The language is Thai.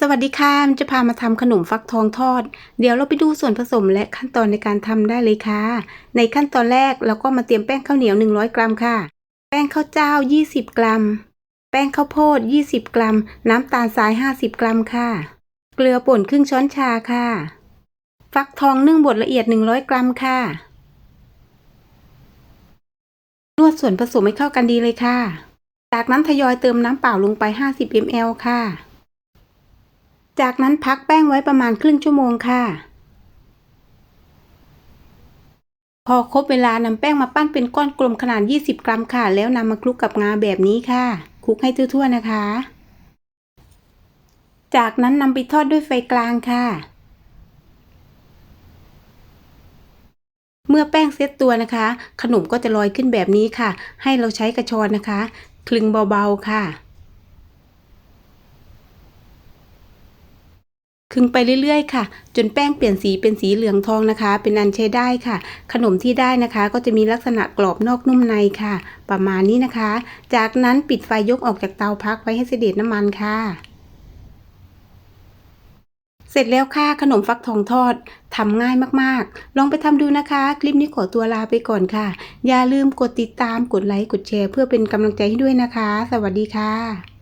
สวัสดีค่ะมันจะพามาทำขนมฟักทองทอด เดี๋ยวเราไปดูส่วนผสมและขั้นตอนในการทำได้เลยค่ะ ในขั้นตอนแรกเราก็มาเตรียมแป้งข้าวเหนียว 100 กรัมค่ะ แป้งข้าวเจ้า 20 กรัม แป้งข้าวโพด 20 กรัม น้ำตาลทราย 50 กรัมค่ะ เกลือป่นครึ่งช้อนชาค่ะ ฟักทองนึ่งบดละเอียด 100 กรัมค่ะ นวดส่วนผสมให้เข้ากันดีเลยค่ะ จากนั้นทยอยเติมน้ำเปล่าลงไป 50 ml ค่ะ จากนั้นพักแป้งไว้ประมาณครึ่งชั่วโมงค่ะ พอครบเวลานำแป้งมาปั้นเป็นก้อนกลมขนาด 20 กรัมค่ะ แล้วนำมาคลุกกับงาแบบนี้ค่ะ คลุกให้ทั่วๆนะคะ จากนั้นนำไปทอดด้วยไฟกลางค่ะ เมื่อแป้งเซตตัวนะคะ ขนมก็จะลอยขึ้นแบบนี้ค่ะ ให้เราใช้กระชอนนะคะ คลึงเบาๆค่ะ คึงไปเรื่อยๆ ค่ะ จนแป้งเปลี่ยนสีเป็นสีเหลืองทองนะคะ เป็นอันใช้ได้ค่ะ ขนมที่ได้นะคะ ก็จะมีลักษณะกรอบนอกนุ่มในค่ะ ประมาณนี้นะคะ จากนั้นปิดไฟยกออกจากเตาพักไว้ให้เสด็จน้ำมันค่ะเสร็จแล้วค่ะขนมฟักทองทอดทำง่ายมากๆ ลองไปทำดูนะคะ คลิปนี้ขอตัวลาไปก่อนค่ะ อย่าลืมกดติดตามกดไลค์กดแชร์ เพื่อเป็นกำลังใจให้ด้วยนะคะ สวัสดีค่ะ